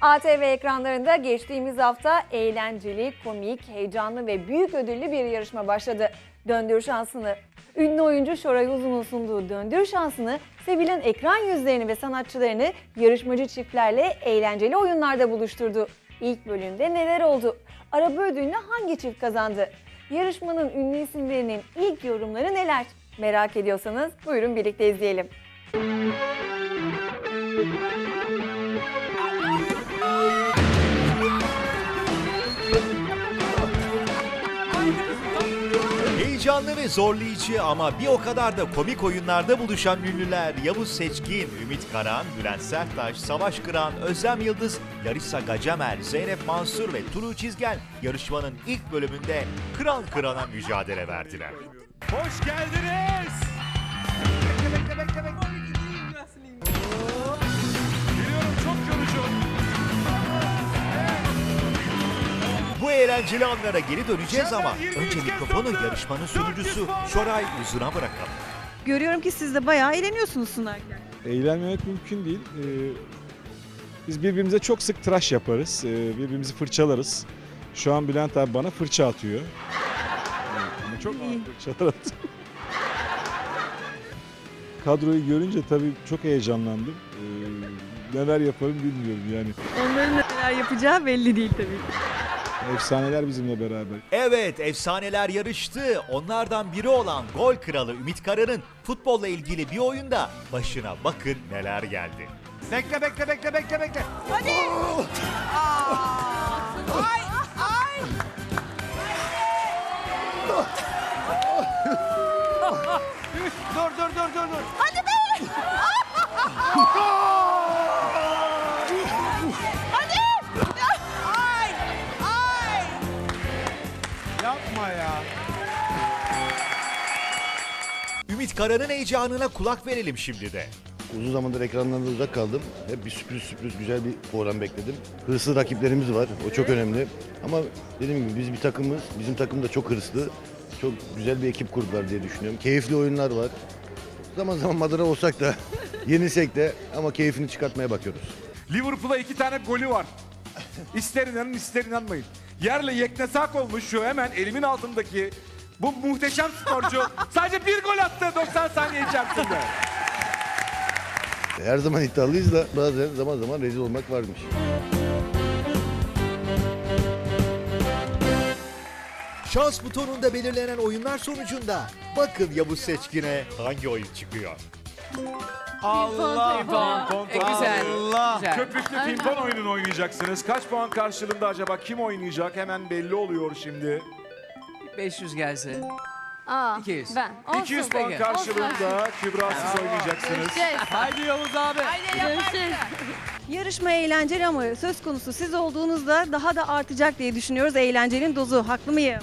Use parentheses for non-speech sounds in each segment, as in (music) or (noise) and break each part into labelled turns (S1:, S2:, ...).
S1: ATV ekranlarında geçtiğimiz hafta eğlenceli, komik, heyecanlı ve büyük ödüllü bir yarışma başladı. Döndür şansını. Ünlü oyuncu Şoray Uzun'un sunduğu Döndür şansını sevilen ekran yüzlerini ve sanatçılarını yarışmacı çiftlerle eğlenceli oyunlarda buluşturdu. İlk bölümde neler oldu? Araba ödülünü hangi çift kazandı? Yarışmanın ünlü isimlerinin ilk yorumları neler? Merak ediyorsanız buyurun birlikte izleyelim.
S2: Heyecanlı ve zorlayıcı ama bir o kadar da komik oyunlarda buluşan ünlüler Yavuz Seçkin, Ümit Karan, Bülent Serttaş, Savaş Kıran, Özlem Yıldız, Larissa Gacemer, Zeynep Mansur ve Turu Çizgen yarışmanın ilk bölümünde kıran kırana mücadele verdiler.
S3: Hoş geldiniz. Bekle bekle bekle bekle.
S2: Bu eğlenceli anlara geri döneceğiz ama önce mikrofonu yarışmanın sunucusu Şoray Uzun'a bırakalım.
S4: Görüyorum ki siz de bayağı eğleniyorsunuz sunarken.
S5: Eğlenmemek mümkün değil. Ee, biz birbirimize çok sık tıraş yaparız. Ee, birbirimizi fırçalarız. Şu an Bülent abi bana fırça atıyor. Evet, Ama çok ağır fırçalar atıyor. (laughs) Kadroyu görünce tabii çok heyecanlandım. Ee, neler yaparım bilmiyorum yani.
S4: Onların neler yapacağı belli değil tabii.
S5: Efsaneler bizimle beraber.
S2: Evet efsaneler yarıştı. Onlardan biri olan gol kralı Ümit Karan'ın futbolla ilgili bir oyunda başına bakın neler geldi.
S3: Bekle bekle bekle bekle bekle. Ya.
S2: Ümit Karan'ın heyecanına kulak verelim şimdi de.
S6: Uzun zamandır ekranlardan uzak kaldım. Hep bir sürpriz sürpriz güzel bir program bekledim. Hırslı rakiplerimiz var. O çok önemli. Ama dediğim gibi biz bir takımız. Bizim takım da çok hırslı. Çok güzel bir ekip kurdular diye düşünüyorum. Keyifli oyunlar var. Zaman zaman madara olsak da (laughs) yenilsek de ama keyfini çıkartmaya bakıyoruz.
S3: Liverpool'a iki tane golü var. İster inanın ister inanmayın. Yerle yeknesak olmuş şu hemen elimin altındaki bu muhteşem sporcu (laughs) sadece bir gol attı 90 saniye içerisinde.
S6: Her zaman iddialıyız da bazen zaman zaman rezil olmak varmış.
S2: Şans butonunda belirlenen oyunlar sonucunda bakın Yavuz Seçkin'e hangi oyun çıkıyor.
S3: Allah
S7: E, güzel. güzel.
S3: Köpüklü pimpon oyununu oynayacaksınız. Kaç puan karşılığında acaba kim oynayacak? Hemen belli oluyor şimdi.
S7: 500 gelse.
S8: Aa,
S7: 200.
S8: Ben. Olsun.
S3: 200 puan
S7: peki.
S3: karşılığında Kübra siz oynayacaksınız.
S8: Görüşeceğiz.
S7: Haydi Yavuz abi.
S8: Görüşürüz.
S4: Yarışma eğlenceli ama söz konusu siz olduğunuzda daha da artacak diye düşünüyoruz eğlencenin dozu. Haklı mıyım?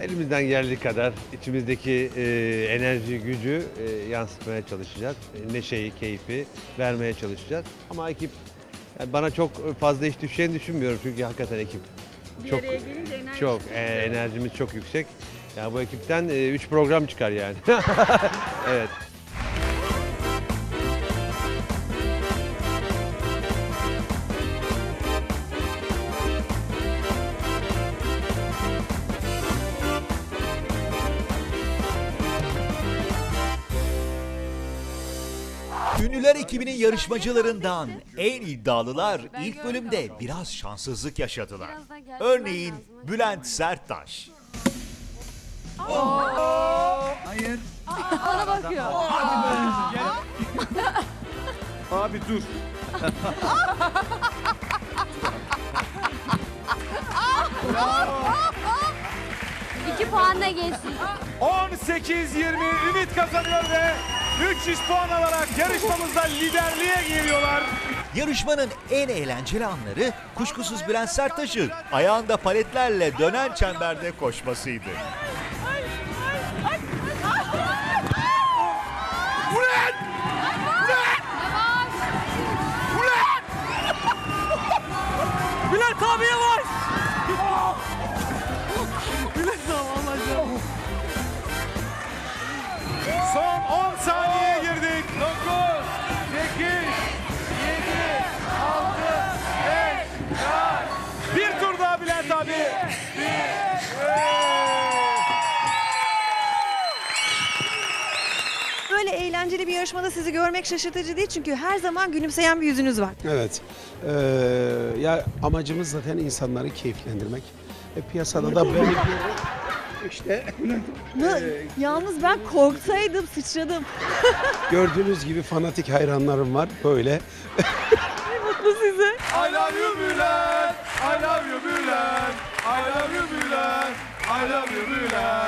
S9: Elimizden geldiği kadar içimizdeki e, enerji, gücü e, yansıtmaya çalışacağız. E, neşeyi, keyfi vermeye çalışacağız. Ama ekip yani bana çok fazla iş düşeceğini düşünmüyorum çünkü hakikaten ekip çok çok e, enerjimiz çok yüksek. Yani bu ekipten 3 program çıkar yani. (laughs) evet.
S2: Ünlüler ekibinin yarışmacılarından en iddialılar ilk bölümde biraz şanssızlık yaşadılar. Örneğin Bülent Serttaş.
S8: Bana bakıyor. (laughs)
S3: Abi dur.
S8: İki puanla geçsin.
S3: 18-20 Ümit kazanıyor ve 300 puan alarak yarışmamızda liderliğe geliyorlar.
S2: Yarışmanın en eğlenceli anları kuşkusuz Bülent Serttaş'ın ayağında paletlerle dönen çemberde koşmasıydı.
S7: Bülent abi yavaş.
S3: Son
S4: eğlenceli bir yarışmada sizi görmek şaşırtıcı değil çünkü her zaman gülümseyen bir yüzünüz var.
S10: Evet. Ee, ya amacımız zaten insanları keyiflendirmek. E, piyasada da böyle bir işte
S4: Na- Yalnız ben korksaydım sıçradım. (laughs)
S10: gördüğünüz gibi fanatik hayranlarım var böyle.
S4: Mutlu size.
S3: I love you Bülent. I love you Bülent. I love you Bülent. I love you Bülent.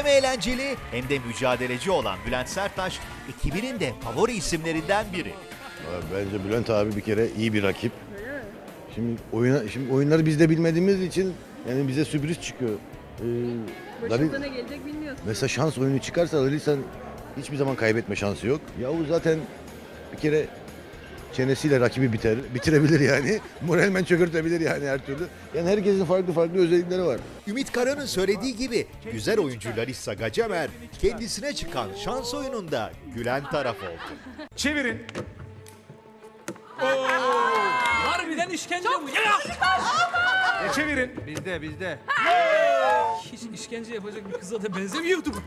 S2: Hem eğlenceli hem de mücadeleci olan Bülent Serttaş ekibinin de favori isimlerinden biri.
S6: Bence Bülent abi bir kere iyi bir rakip. Şimdi oyuna şimdi oyunları biz de bilmediğimiz için yani bize sürpriz çıkıyor. Ee, Lali-
S4: ne gelecek bilmiyorsun.
S6: mesela şans oyunu çıkarsa Lalisan hiçbir zaman kaybetme şansı yok. Yavuz zaten bir kere çenesiyle rakibi biter, bitirebilir yani. (laughs) Moralmen çökertebilir yani her türlü. Yani herkesin farklı farklı özellikleri var.
S2: Ümit Karan'ın söylediği gibi güzel oyuncu Larissa Gacemer kendisine çıkan şans oyununda gülen taraf oldu.
S3: Çevirin.
S7: Harbiden işkence bu. Ya!
S3: E, çevirin.
S7: Bizde bizde. Hiç işkence yapacak bir kıza da benzemiyordu bu.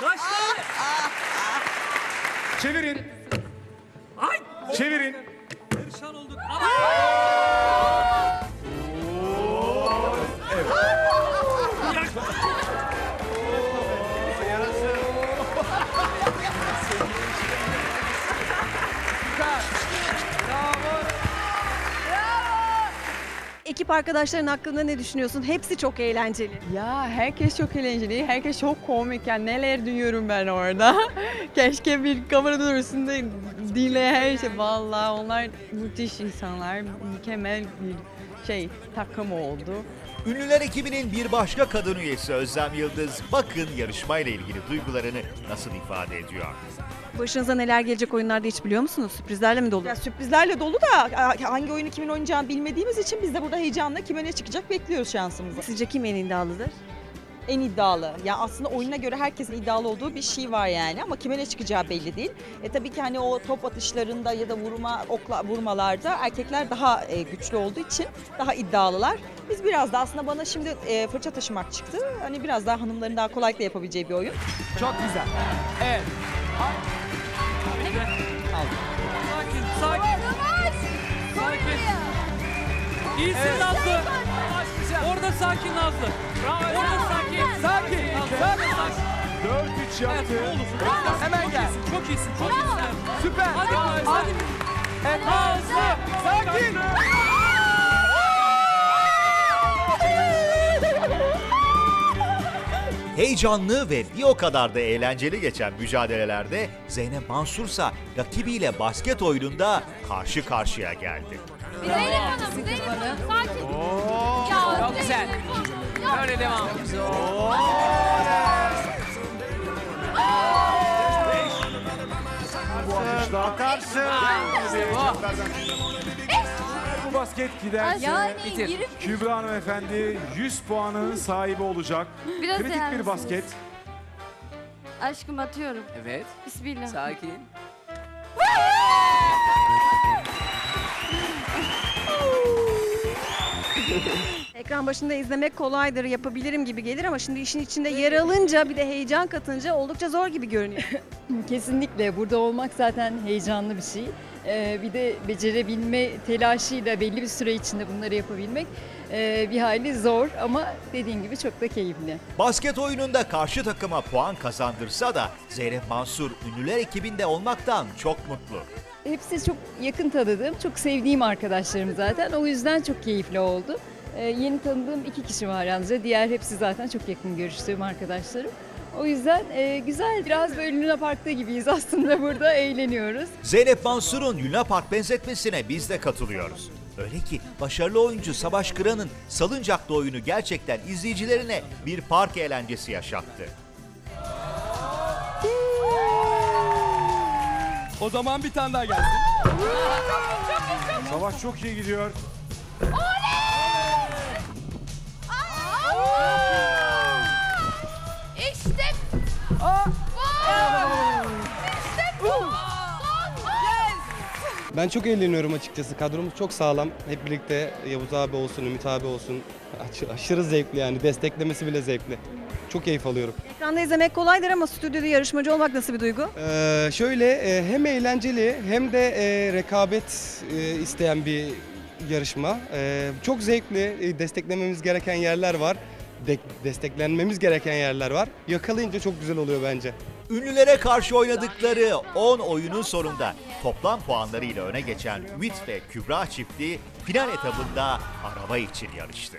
S7: Kaç tane?
S3: Çevirin.
S7: Ay!
S3: Çevirin.
S7: Perişan olduk. Ana!
S4: Ekip arkadaşların hakkında ne düşünüyorsun? Hepsi çok eğlenceli.
S11: Ya herkes çok eğlenceli, herkes çok komik. Yani neler duyuyorum ben orada. (laughs) Keşke bir kameranın arasında dinle her şey. Vallahi onlar müthiş insanlar, mükemmel bir şey takım oldu.
S2: Ünlüler ekibinin bir başka kadın üyesi Özlem Yıldız bakın yarışmayla ilgili duygularını nasıl ifade ediyor.
S4: Başınıza neler gelecek oyunlarda hiç biliyor musunuz? Sürprizlerle mi dolu?
S11: Ya sürprizlerle dolu da hangi oyunu kimin oynayacağını bilmediğimiz için biz de burada heyecanla kime ne çıkacak bekliyoruz şansımızı.
S4: Sizce kim en iddialıdır?
S11: En iddialı. Ya aslında oyuna göre herkesin iddialı olduğu bir şey var yani ama kime ne çıkacağı belli değil. E tabii ki hani o top atışlarında ya da vurma okla vurmalarda erkekler daha e, güçlü olduğu için daha iddialılar. Biz biraz da aslında bana şimdi e, fırça taşımak çıktı. Hani biraz daha hanımların daha kolaylıkla yapabileceği bir oyun.
S7: Çok güzel. Evet. Sakin, sakin. Sakin. İyisin Nazlı. Orada sakin Nazlı. Orada
S3: 4-3 yaptı.
S7: Evet. Hemen gel. Çok iyisin, çok iyisin. Süper. Hadi, hadi. Evet, Nazlı. Sakin.
S2: Heyecanlı ve bir o kadar da eğlenceli geçen mücadelelerde Zeynep Mansursa rakibiyle basket oyununda karşı karşıya geldi.
S8: Zeynep Hanım, Zeynep Hanım sakin. Ya,
S7: Çok güzel. Böyle devam.
S3: Bu atarsın. Bu basket giderse
S8: Yani
S7: Bitir.
S8: girip
S3: Kübra hanımefendi 100 puanın sahibi olacak.
S8: biraz
S3: Kritik
S8: yer
S3: bir
S8: misiniz?
S3: basket.
S8: Aşkım atıyorum.
S7: Evet,
S8: Bismillah.
S7: sakin. (laughs)
S4: Ekran başında izlemek kolaydır, yapabilirim gibi gelir ama şimdi işin içinde yer alınca bir de heyecan katınca oldukça zor gibi görünüyor. (laughs)
S11: Kesinlikle burada olmak zaten heyecanlı bir şey. Ee, bir de becerebilme telaşıyla belli bir süre içinde bunları yapabilmek ee, bir hayli zor ama dediğim gibi çok da keyifli.
S2: Basket oyununda karşı takıma puan kazandırsa da Zeynep Mansur ünlüler ekibinde olmaktan çok mutlu.
S11: Hepsi çok yakın tanıdığım, çok sevdiğim arkadaşlarım zaten. O yüzden çok keyifli oldu. Ee, yeni tanıdığım iki kişi var yalnızca. Diğer hepsi zaten çok yakın görüştüğüm arkadaşlarım. O yüzden e, güzel, biraz böyle Luna Park'ta gibiyiz (laughs) aslında burada, eğleniyoruz.
S2: Zeynep Mansur'un Luna Park benzetmesine biz de katılıyoruz. Öyle ki başarılı oyuncu Savaş Kıran'ın salıncaklı oyunu gerçekten izleyicilerine bir park eğlencesi yaşattı.
S7: O zaman bir tane daha gelsin.
S3: Savaş çok iyi gidiyor.
S8: İşte
S12: Ben çok eğleniyorum açıkçası. Kadromuz çok sağlam. Hep birlikte Yavuz abi olsun, Ümit abi olsun. Aş- aşırı zevkli yani. Desteklemesi bile zevkli. Çok keyif alıyorum.
S4: Ekranda izlemek kolaydır ama stüdyoda yarışmacı olmak nasıl bir duygu?
S12: Ee, şöyle e, hem eğlenceli hem de e, rekabet e, isteyen bir yarışma. E, çok zevkli. E, desteklememiz gereken yerler var. De- desteklenmemiz gereken yerler var. Yakalayınca çok güzel oluyor bence.
S2: Ünlülere karşı oynadıkları 10 oyunun sonunda toplam puanlarıyla öne geçen Ümit ve Kübra çifti final etabında araba için yarıştı.